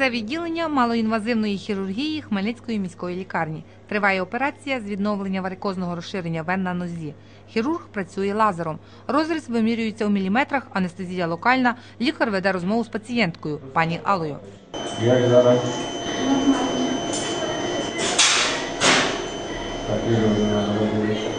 Це відділення малоінвазивної хірургії Хмельницької міської лікарні. Триває операція з відновлення варикозного розширення вен на нозі. Хірург працює лазером. Розріз вимірюється у міліметрах, анестезія локальна. Лікар веде розмову з пацієнткою, пані Алою. Як зараз? Так.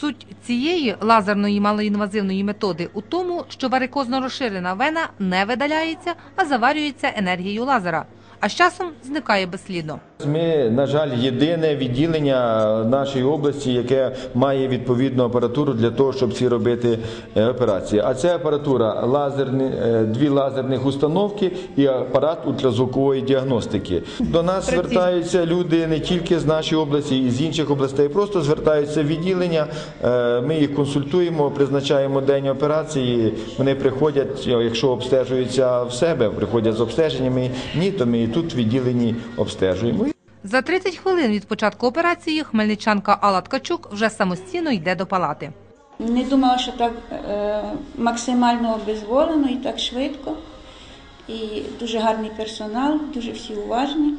Суть цієї лазерної малоінвазивної методи у тому, що варикозно розширена вена не видаляється, а заварюється енергією лазера, а з часом зникає безслідно. Ми, на жаль, єдине відділення нашої області, яке має відповідну апаратуру для того, щоб ці робити е, операції. А це апаратура лазерні, е, дві лазерних установки і апарат ультразвукової діагностики. До нас звертаються люди не тільки з нашої області, і з інших областей. Просто звертаються в відділення. е, Ми їх консультуємо, призначаємо день операції. Вони приходять, якщо обстежуються в себе, приходять з обстеженнями. Ні, то ми і тут в відділенні обстежуємо. За 30 хвилин від початку операції хмельничанка Алла Ткачук вже самостійно йде до палати. Не думала, що так е, максимально обезволено і так швидко. І дуже гарний персонал, дуже всі уважні.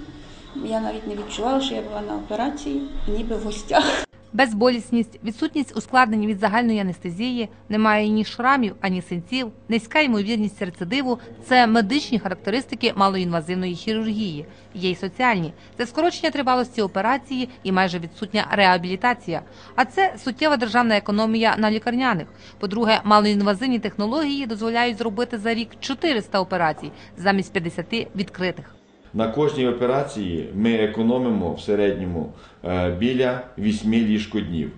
Я навіть не відчувала, що я була на операції, ніби в гостях. Безболісність, відсутність ускладнень від загальної анестезії, немає ні шрамів, ані синців, низька ймовірність рецидиву це медичні характеристики малоінвазивної хірургії. Є й соціальні. Це скорочення тривалості операції і майже відсутня реабілітація. А це суттєва державна економія на лікарняних. По-друге, малоінвазивні технології дозволяють зробити за рік 400 операцій замість 50 відкритих. На кожній операції ми економимо в середньому е, біля 8 ліжкоднів.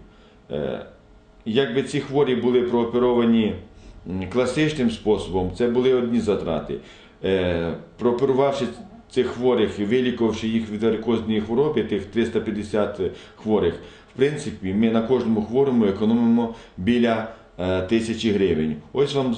Е, Якби ці хворі були прооперовані класичним способом, це були одні затрати. Е, Прооперувавши цих хворих і вилікувавши їх від варикозної хвороби, тих 350 хворих, в принципі, ми на кожному хворому економимо біля тисячі гривень. Ось вам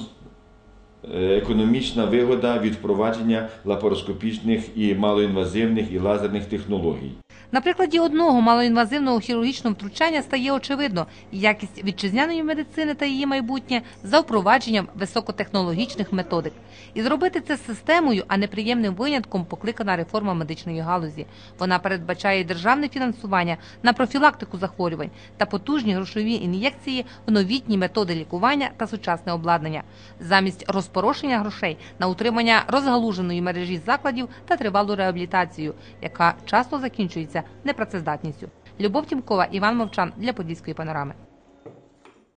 економічна вигода від впровадження лапароскопічних і малоінвазивних і лазерних технологій. На прикладі одного малоінвазивного хірургічного втручання стає очевидно якість вітчизняної медицини та її майбутнє за впровадженням високотехнологічних методик. І зробити це системою, а не приємним винятком покликана реформа медичної галузі. Вона передбачає державне фінансування на профілактику захворювань та потужні грошові ін'єкції в новітні методи лікування та сучасне обладнання, замість розпорошення грошей на утримання розгалуженої мережі закладів та тривалу реабілітацію, яка часто закінчується непрацездатністю. Любов Тімкова, Іван Мовчан для Подільської панорами.